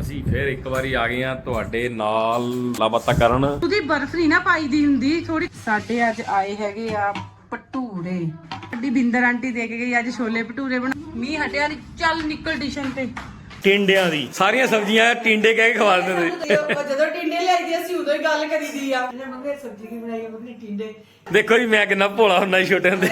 ਅਸੀਂ ਫੇਰ ਇੱਕ ਵਾਰੀ ਆ ਗਏ ਆ ਤੁਹਾਡੇ ਨਾਲ ਲਾਬਾਤਾ ਕਰਨ। ਉਹਦੀ ਬਰਫ ਨਹੀਂ ਨਾ ਪਾਈ ਦੀ ਹੁੰਦੀ ਥੋੜੀ ਸਾਡੇ ਅੱਜ ਆਏ ਹੈਗੇ ਆ ਭਟੂਰੇ। ਸਾਡੀ ਬਿੰਦਰ ਆਂਟੀ ਦੇ ਕੇ ਗਈ ਅੱਜ ਛੋਲੇ ਭਟੂਰੇ ਬਣਾ ਮੀਂਹ ਹਟਿਆ ਨੀ ਚੱਲ ਨਿਕਲ ਟਿਸ਼ਨ ਤੇ। ਟਿੰਡਿਆਂ ਦੀ। ਸਾਰੀਆਂ ਸਬਜ਼ੀਆਂ ਟਿੰਡੇ ਕਹਿ ਕੇ ਖਵਾ ਦਿੰਦੇ ਸੀ ਜਦੋਂ ਟਿੰਡੇ ਲਿਆਈਦੀ ਅਸੀਂ ਉਦੋਂ ਹੀ ਗੱਲ ਕਰੀਦੀ ਆ। ਇਹਨੇ ਮੰਗੇ ਸਬਜ਼ੀ ਕੀ ਬਣਾਈ? ਆ ਮੰਗੇ ਟਿੰਡੇ। ਦੇਖੋ ਜੀ ਮੈਂ ਕਿੰਨਾ ਭੋਲਾ ਹੁੰਦਾ ਛੋਟੇ ਹੁੰਦੇ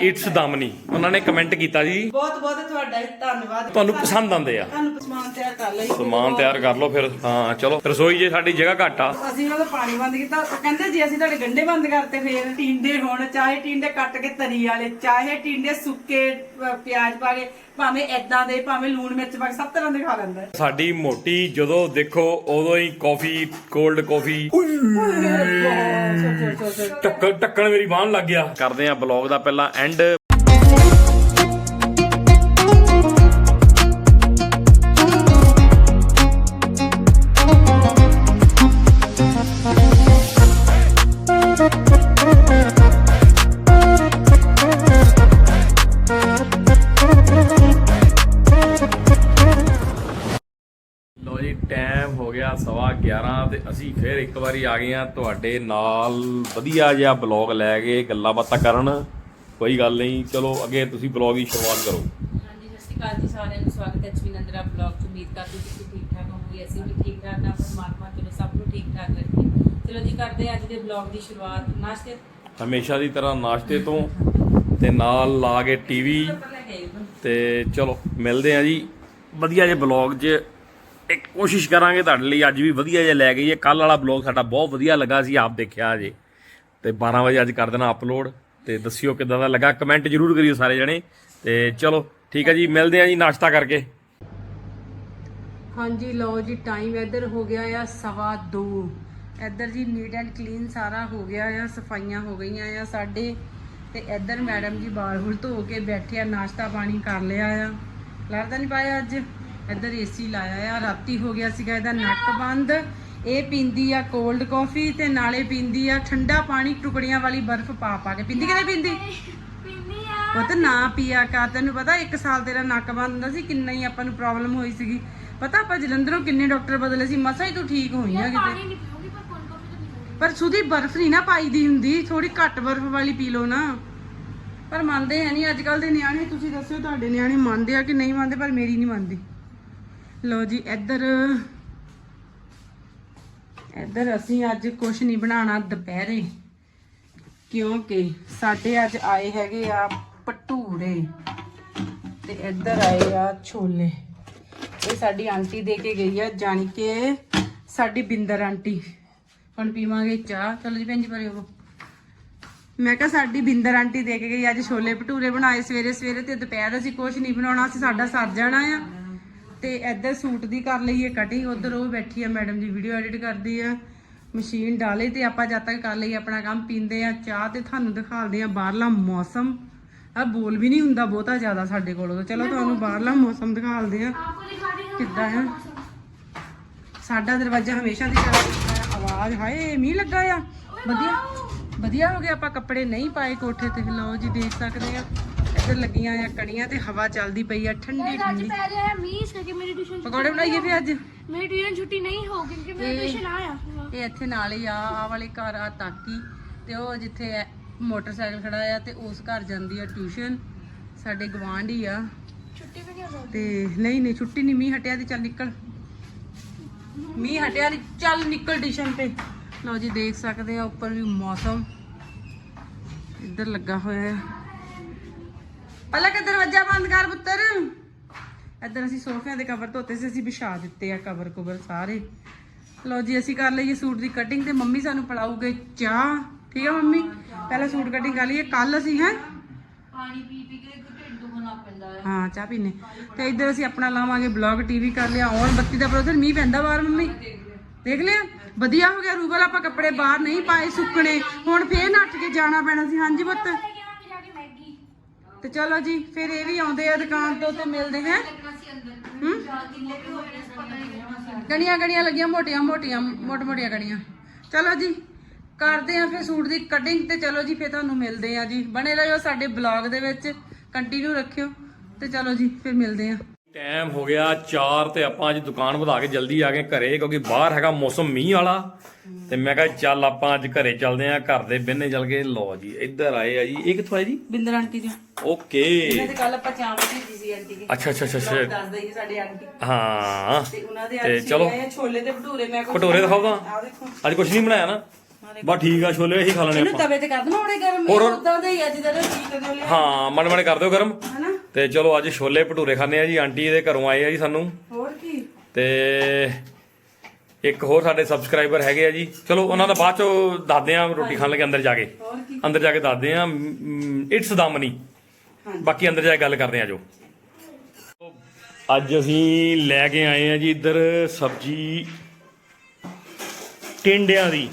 ਇਟਸ ਦਮਨੀ ਉਹਨਾਂ ਨੇ ਕਮੈਂਟ ਕੀਤਾ ਜੀ। ਬਹੁਤ ਬਹੁਤ ਤੁਹਾਡਾ ਧੰਨਵਾਦ। ਤੁਹਾਨੂੰ ਪਸੰਦ ਆਉਂਦੇ ਆ। ਤੁਹਾਨੂੰ ਸਮਾਨ ਤਿਆਰ ਕਰ ਲਈ। ਸਮਾਨ ਤਿਆਰ ਕਰ ਲਓ ਫਿਰ। ਹਾਂ ਚਲੋ। ਰਸੋਈ ਜੇ ਸਾਡੀ ਜਗ੍ਹਾ ਘੱਟ ਆ। ਅਸੀਂ ਉਹਨਾਂ ਦਾ ਪਾਣੀ ਬੰਦ ਕੀਤਾ। ਉਹ ਕਹਿੰਦੇ ਜੀ ਅਸੀਂ ਤੁਹਾਡੇ ਗੰਡੇ ਬੰਦ ਕਰਤੇ ਫੇਰ। ਟਿੰਡੇ ਹੋਣ ਚਾਹੇ ਟਿੰਡੇ ਕੱਟ ਕੇ ਤਰੀ ਵਾਲੇ ਚਾਹੇ ਟਿੰਡੇ ਸੁੱਕੇ ਅਹ, ਪਿਆਜ਼ ਪਾ ਕੇ ਭਾਵੇਂ ਐਦਾਂ ਦੇ ਭਾਵੇਂ ਲੂਣ ਮਿਰਚ ਪਾ ਕੇ ਸਭ ਤਰ੍ਹਾਂ ਦੇ ਖਾ ਲੈਂਦਾ ਹੈ। ਸਾਡੀ ਮੋਟੀ ਜਦੋਂ ਦੇਖੋ ਉਦੋਂ ਹੀ ਕਾਫੀ ਕੋਲਡ ਕਾਫੀ ਟੱਕਣ ਟੱਕਣ ਮੇਰੀ ਬਾਹਨ ਲੱਗ ਗਿਆ। ਕਰਦੇ ਆ ਬਲੌਗ ਦਾ ਪਹਿਲਾਂ ਐਂਡ ਅਸੀਂ ਫੇਰ ਇੱਕ ਵਾਰੀ ਆ ਗਏ ਆ ਤੁਹਾਡੇ ਨਾਲ। ਵਧੀਆ ਜਿਹਾ ਬਲੌਗ ਲੈ ਕੇ ਗੱਲਾਂ ਬਾਤਾਂ ਕਰਨ। ਕੋਈ ਗੱਲ ਨਹੀਂ ਚਲੋ ਅੱਗੇ ਤੁਸੀਂ ਬਲੌਗ ਦੀ ਸ਼ੁਰੂਆਤ ਕਰੋ। ਹਾਂਜੀ ਸਤਿ ਸ਼੍ਰੀ ਅਕਾਲ ਜੀ ਸਾਰਿਆਂ ਨੂੰ। ਸਵਾਗਤ ਹੈ ਐਚਵੀ ਨੰਦਰਾ ਬਲੌਗ ਚ। ਉਮੀਦ ਕਰਦੀ ਹਾਂ ਤੁਸੀਂ ਠੀਕ ਠਾਕ ਹੋਵੋਗੇ। ਅਸੀਂ ਵੀ ਠੀਕ ਠਾਕ ਹਾਂ ਪਰਮਾਤਮਾ ਚਲੋ ਸਭ ਨੂੰ ਠੀਕ ਠਾਕ ਰੱਖੇ। ਚਲੋ ਜੀ ਕਰਦੇ ਹਾਂ ਅੱਜ ਦੇ ਬਲੌਗ ਦੀ ਸ਼ੁਰੂਆਤ। ਨਾਸ਼ਤੇ? ਹਮੇਸ਼ਾ ਦੀ ਤਰ੍ਹਾਂ ਨਾਸ਼ਤੇ ਤੋਂ ਤੇ ਨਾਲ ਲਾ ਕੇ ਟੀਵੀ। ਤੇ ਚਲੋ ਮਿਲਦੇ ਆ ਜੀ। ਵਧੀਆ ਜਿਹੇ ਬਲੌਗ 'ਚ। ਇੱਕ ਕੋਸ਼ਿਸ਼ ਕਰਾਂਗੇ ਤੁਹਾਡੇ ਲਈ ਅੱਜ ਵੀ ਵਧੀਆ ਜਿਹਾ ਲੈ ਕੇ ਆਈਏ। ਕੱਲ ਵਾਲਾ ਬਲੌਗ ਸਾਡਾ ਬਹੁਤ ਵਧੀਆ ਲੱਗਾ ਸੀ, ਆਪ ਦੇਖਿਆ ਜੇ। ਤੇ 12 ਵਜੇ ਅੱਜ ਕਰ ਦੇਣਾ ਅਪਲੋਡ ਤੇ ਦੱਸਿਓ ਕਿਦਾਂ ਦਾ ਲੱਗਾ। ਕਮੈਂਟ ਜ਼ਰੂਰ ਕਰਿਓ ਸਾਰੇ ਜਣੇ। ਤੇ ਚਲੋ, ਠੀਕ ਹੈ ਜੀ, ਮਿਲਦੇ ਆ ਜੀ ਨਾਸ਼ਤਾ ਕਰਕੇ। ਹਾਂਜੀ, ਲਓ ਜੀ ਟਾਈਮ ਇੱਧਰ ਹੋ ਗਿਆ ਆ ਸਵਾ 2 ਇੱਧਰ ਜੀ ਨੀਟ ਐਂਡ ਕਲੀਨ ਸਾਰਾ ਹੋ ਗਿਆ ਆ, ਸਫਾਈਆਂ ਹੋ ਗਈਆਂ ਆ ਸਾਡੇ। ਤੇ ਇੱਧਰ ਮੈਡਮ ਜੀ ਬਾਲ ਬੁਲ ਧੋ ਕੇ ਬੈਠੇ ਆ, ਨਾਸ਼ਤਾ ਪਾਣੀ ਕਰ ਲਿਆ ਆ। ਲੜਦਾ ਨਹੀਂ ਪਾਇਆ ਅੱਜ? ਇੱਧਰ ਏਸੀ ਲਾਇਆ ਆ ਰਾਤੀ ਹੋ ਗਿਆ ਸੀਗਾ ਇਹਦਾ ਨੱਕ ਬੰਦ। ਇਹ ਪੀਂਦੀ ਆ ਕੋਲਡ ਕਾਫੀ ਤੇ ਨਾਲੇ ਪੀਂਦੀ ਆ ਠੰਡਾ ਪਾਣੀ ਟੁਕੜੀਆਂ ਵਾਲੀ ਬਰਫ਼ ਪਾ ਪਾ ਕੇ। ਪੀਂਦੀ ਕਿ ਨਹੀਂ ਪੀਂਦੀ ਉਹ ਤਾਂ ਨਾ ਪੀਆ ਕਰ ਤੈਨੂੰ ਪਤਾ 1 ਸਾਲ ਤੇਰਾ ਨੱਕ ਬੰਦ ਹੁੰਦਾ ਸੀ ਕਿੰਨਾ ਹੀ ਆਪਾਂ ਨੂੰ ਪ੍ਰੋਬਲਮ ਹੋਈ ਸੀਗੀ। ਪਤਾ ਆਪਾਂ ਜਲੰਧਰੋਂ ਕਿੰਨੇ ਡਾਕਟਰ ਬਦਲੇ ਸੀ ਮਸਾ ਹੀ ਤੂੰ ਠੀਕ ਹੋਈ ਆ ਕਿਤੇ। ਪਰ ਸੁਦੀ ਬਰਫ਼ ਨਹੀਂ ਨਾ ਪਾਈ ਦੀ ਹੁੰਦੀ ਥੋੜੀ ਘੱਟ ਬਰਫ਼ ਵਾਲੀ ਪੀ ਲਓ ਨਾ। ਪਰ ਮੰਨਦੇ ਹੈ ਨਹੀਂ ਅੱਜ ਕੱਲ ਦੇ ਨਿਆਣੇ ਤੁਸੀਂ ਦੱਸਿਓ ਤੁਹਾਡੇ ਨਿਆਣੇ ਮੰਨਦੇ ਆ ਕਿ ਨਹੀਂ ਮੰਨਦੇ ਪਰ ਮੇਰੀ ਨਹੀਂ ਮੰਨਦੀ। ਲੋ ਜੀ, ਇੱਧਰ। ਇੱਧਰ ਅਸੀਂ ਅੱਜ ਕੁਝ ਨਹੀਂ ਬਣਾਉਣਾ, ਦੁਪਹਿਰੇ। ਕਿਉਂਕਿ ਸਾਡੇ ਅੱਜ ਆਏ ਹੈਗੇ ਆ ਭਟੂਰੇ। ਤੇ ਇੱਧਰ ਆਏ ਆ ਛੋਲੇ। ਇਹ ਸਾਡੀ ਆਂਟੀ ਦੇ ਕੇ ਗਈ ਆ, ਜਾਣੀ ਕਿ ਸਾਡੀ ਬਿੰਦਰ ਆਂਟੀ। ਹੁਣ ਪੀਵਾਂਗੇ ਚਾਹ। ਚਲੋ ਜੀ, ਭੈਣ ਜੀ ਪਰਿਓ ਮੈਂ ਕਿਹਾ ਸਾਡੀ ਬਿੰਦਰ ਆਂਟੀ ਦੇ ਕੇ ਗਈ, ਅੱਜ ਛੋਲੇ ਭਟੂਰੇ ਬਣਾਏ ਸਵੇਰੇ ਸਵੇਰੇ ਤੇ ਦੁਪਹਿਰ ਅਸੀਂ ਕੁਝ ਨਹੀਂ ਬਣਾਉਣਾ, ਅਸੀਂ ਸਾਡਾ ਸਰ ਜਾਣਾ ਆ। ਤੇ ਇੱਧਰ ਸੂਟ ਦੀ ਕਰ ਲਈਏ ਕਟਿੰਗ ਉਧਰ ਉਹ ਬੈਠੀ ਆ ਮੈਡਮ ਜੀ ਵੀਡੀਓ ਐਡਿਟ ਕਰਦੀ ਆ। ਮਸ਼ੀਨ ਡਾਲੇ ਤੇ ਆਪਾਂ ਜਦ ਤੱਕ ਕਰ ਲਈ ਆਪਣਾ ਕੰਮ ਪੀਂਦੇ ਆ ਚਾਹ ਤੇ ਤੁਹਾਨੂੰ ਦਿਖਾਉਂਦੇ ਆ ਬਾਹਰਲਾ ਮੌਸਮ। ਆ ਬੋਲ ਵੀ ਨਹੀਂ ਹੁੰਦਾ ਬਹੁਤਾ ਜ਼ਿਆਦਾ ਸਾਡੇ ਕੋਲ। ਚਲੋ ਤੁਹਾਨੂੰ ਬਾਹਰਲਾ ਮੌਸਮ ਦਿਖਾਉਂਦੇ ਆ। ਕਿੱਦਾਂ ਆ? ਸਾਡਾ ਦਰਵਾਜ਼ਾ ਹਮੇਸ਼ਾ ਦੀ ਤਰ੍ਹਾਂ ਆਵਾਜ਼ ਹਾਏ ਮੀਂਹ ਲੱਗਾ ਆ। ਵਧੀਆ ਵਧੀਆ ਹੋ ਗਿਆ ਆਪਾਂ ਕੱਪੜੇ ਨਹੀਂ ਪਾਏ ਕੋਠੇ ਤੇ। ਲਓ ਜੀ ਦੇਖ ਸਕਦੇ ਆ। ਇੱਧਰ ਲੱਗੀਆਂ ਆ ਕੜੀਆਂ ਤੇ ਹਵਾ ਚੱਲਦੀ ਪਈ ਆ ਠੰਡੀ ਅੱਜ ਠੰਡੀ। ਪੈ ਰਿਹਾ ਹੈ ਮੀਂਹ ਇਸ ਕਰਕੇ ਮੇਰੀ ਟਿਊਸ਼ਨ ਪਕੌੜੇ ਬਣਾਈਏ ਵੀ ਅੱਜ? ਮੇਰੀ ਟਿਊਸ਼ਨ ਛੁੱਟੀ ਨਹੀਂ ਹੋਊਗੀ ਕਿਉਂਕਿ ਮੇਰਾ ਇਹ- ਟਿਊਸ਼ਨ ਆਇਆ ਇਹ ਇੱਥੇ ਨਾਲ ਹੀ ਆ ਆ ਵਾਲੇ ਘਰ ਆ ਤਾਕੀ ਤੇ ਉਹ ਜਿੱਥੇ ਐ- ਮੋਟਰਸਾਈਕਲ ਖੜਾ ਆ ਤੇ ਉਸ ਘਰ ਜਾਂਦੀ ਆ ਟਿਊਸ਼ਨ ਸਾਡੇ ਗਵਾਂਢੀ ਆ। ਛੁੱਟੀ ਵੀ ਨਹੀਂ ਹੋ ਤੇ ਨਹੀਂ ਨਹੀਂ ਛੁੱਟੀ ਨਹੀਂ ਮੀਂਹ ਹਟਿਆ ਤੇ ਚੱਲ ਨਿਕਲ। ਮੀਂਹ ਹਟਿਆ ਨਹੀਂ ਚੱਲ ਨਿਕਲ ਟਿਊਸ਼ਨ ਤੇ। ਲਓ ਜੀ ਦੇਖ ਸਕਦੇ ਆ ਉੱਪਰ ਵੀ ਮੌਸਮ। ਇੱਧਰ ਲੱਗਾ ਹੋਇਆ ਹੈ ਪਹਿਲਾਂ ਕਿ ਦਰਵਾਜ਼ਾ ਬੰਦ ਕਰ ਪੁੱਤਰ? ਇੱਧਰ ਅਸੀਂ ਸੋਫਿਆਂ ਦੇ ਕਵਰ ਧੋਤੇ ਸੀ ਅਸੀਂ ਵਿਛਾ ਦਿੱਤੇ ਆ ਕਵਰ ਕਵਰ ਸਾਰੇ। ਲਓ ਜੀ ਅਸੀਂ ਕਰ ਲਈਏ ਸੂਟ ਦੀ ਕਟਿੰਗ ਤੇ ਮੰਮੀ ਸਾਨੂੰ ਪੜਾਉਗੇ ਚਾਹ। ਠੀਕ ਆ ਮੰਮੀ? ਪਹਿਲਾਂ ਸੂਟ ਕਟਿੰਗ ਕਰ ਲਈਏ ਕੱਲ ਅਸੀਂ ਹੈ? ਪਾਣੀ ਪੀ ਪੀ ਕੇ ਢਿੱਡ ਦੁਖਣਾ ਪੈਂਦਾ ਹੈ। ਹਾਂ ਚਾਹ ਪੀਨੇ ਤੇ ਇੱਧਰ ਅਸੀਂ ਆਪਣਾ ਲਾਵਾਂਗੇ ਬਲੌਗ ਟੀਵੀ ਕਰ ਲਿਆ ਔਨ ਬੱਤੀ ਦਾ ਪ੍ਰੋਸੈਸ ਮੀਂਹ ਪੈਂਦਾ ਬਾਹਰ ਮੰਮੀ? ਦੇਖ ਲਿਆ? ਵਧੀਆ ਹੋ ਗਿਆ ਰੂਬਲ ਆਪਾਂ ਕੱਪੜੇ ਬਾਹਰ ਨਹੀਂ ਪਾਏ ਸੁੱਕਣੇ। ਹੁਣ ਫੇਰ ਨੱਠ ਕੇ ਜਾਣਾ ਪੈਣਾ ਸੀ ਹਾਂਜੀ ਪੁੱਤ ਲੈ ਕੇ ਆਵਾਂਗੇ ਜਾ ਕੇ ਮੈਗੀ ਤੇ ਚਲੋ ਜੀ, ਫਿਰ ਇਹ ਵੀ ਆਉਂਦੇ ਆ ਦੁਕਾਨ ਤੋਂ ਤੇ ਮਿਲਦੇ ਹੈ। ਗਣੀਆਂ ਗਣੀਆਂ ਲੱਗੀਆਂ, ਮੋਟੀਆਂ ਮੋਟੀਆਂ, ਮੋਟ ਮੋਟੀਆਂ ਗਣੀਆਂ। ਚਲੋ ਜੀ, ਕਰਦੇ ਆ ਫਿਰ ਸੂਟ ਦੀ ਕਟਿੰਗ ਤੇ ਚਲੋ ਜੀ, ਫਿਰ ਤੁਹਾਨੂੰ ਮਿਲਦੇ ਆ ਜੀ। ਬਣੇ ਰਹੋ ਸਾਡੇ ਬਲੌਗ ਦੇ ਵਿੱਚ ਕੰਟੀਨਿਊ ਰੱਖਿਓ ਤੇ ਚਲੋ ਜੀ, ਫਿਰ ਮਿਲਦੇ ਆ। ਟਾਈਮ ਹੋ ਗਿਆ 4 ਤੇ ਆਪਾਂ ਅੱਜ ਦੁਕਾਨ ਵਧਾ ਕੇ ਜਲਦੀ ਆ ਗਏ ਘਰੇ ਕਿਉਂਕਿ ਬਾਹਰ ਹੈਗਾ ਮੌਸਮ ਮੀਂਹ ਵਾਲਾ। ਤੇ ਮੈਂ ਕਿਹਾ ਚੱਲ ਆਪਾਂ ਅੱਜ ਘਰੇ ਚੱਲਦੇ ਆਂ ਘਰ ਦੇ ਬਿੰਨੇ ਚੱਲ ਕੇ ਲਓ ਜੀ ਇੱਧਰ ਆਏ ਆ ਜੀ। ਇਹ ਕਿੱਥੋਂ ਆਏ ਜੀ? Binder aunty ji okay. ਇਹਨਾਂ ਦੇ ਕੱਲ ਆਪਾਂ ਚਾਂਪ ਭੇਜੀ ਸੀ ਆਂਟੀ ਦੀ। ਅੱਛਾ ਅੱਛਾ ਅੱਛਾ ਅੱਛਾ। ਦੱਸ ਦਈਏ ਸਾਡੇ ਆਂਟੀ। ਹਾਂ। ਤੇ ਉਹਨਾਂ ਦੇ ਤੇ ਅੱਜ ਚਲੋ। ਚਲੋ ਛੋਲੇ ਤੇ ਭਟੂਰੇ। ਮੈਂ ਕੁਛ ਭਟੂਰੇ ਦਿਖਾਓ ਤਾਂ। ਆਹ ਦੇਖੋ। ਅੱਜ ਕੁਝ ਨਹੀਂ ਬਣਾਇਆ ਨਾ? ਬਸ ਠੀਕ ਆ ਛੋਲੇ ਇਹੀ ਖਾ ਲੈਣੇ ਇਹਨੂੰ ਆਪਾਂ। ਤਵੇ ਤੇ ਕਰ ਦਵਾਂ ਉਹਦੇ ਗਰਮ ਹੋਰ- ਉਦਾਂ ਦਾ ਹੀ ਅੱਜ ਦਾ ਠੀਕ ਕਰ ਲਿਆ ਹਾਂ ਮਨ ਮਨ ਕਰ ਦਿਓ ਗਰਮ। ਹਨਾ? ਤੇ ਚਲੋ ਅੱਜ ਛੋਲੇ ਭਟੂਰੇ ਖਾਣੇ ਆ ਜੀ ਆਂਟੀ ਇਹਦੇ ਘਰੋਂ ਆਏ ਆ ਜੀ ਸਾਨੂੰ। ਹੋਰ ਕੀ? ਤੇ ਇੱਕ ਹੋਰ ਸਾਡੇ ਸਬਸਕ੍ਰਾਈਬਰ ਹੈਗੇ ਆ ਜੀ। ਚਲੋ ਉਹਨਾਂ ਦਾ ਬਾਅਦ ਚੋਂ ਦੱਸਦੇ ਆ ਰੋਟੀ ਖਾਣ ਲੱਗੇ ਅੰਦਰ ਜਾ ਕੇ। ਹੋਰ ਕੀ? ਅੰਦਰ ਜਾ ਕੇ ਦੱਸਦੇ ਆ ਇਟਸ ਦਮਨੀ ਹਾਂਜੀ। ਬਾਕੀ ਅੰਦਰ ਜਾ ਕੇ ਗੱਲ ਕਰਦੇ ਆ ਜੋ। ਅੱਜ ਅਸੀਂ ਲੈ ਕੇ ਆਏ ਆ ਜੀ ਇੱਧਰ ਸਬਜੀ ਟਿੰਡਿਆਂ ਦੀ।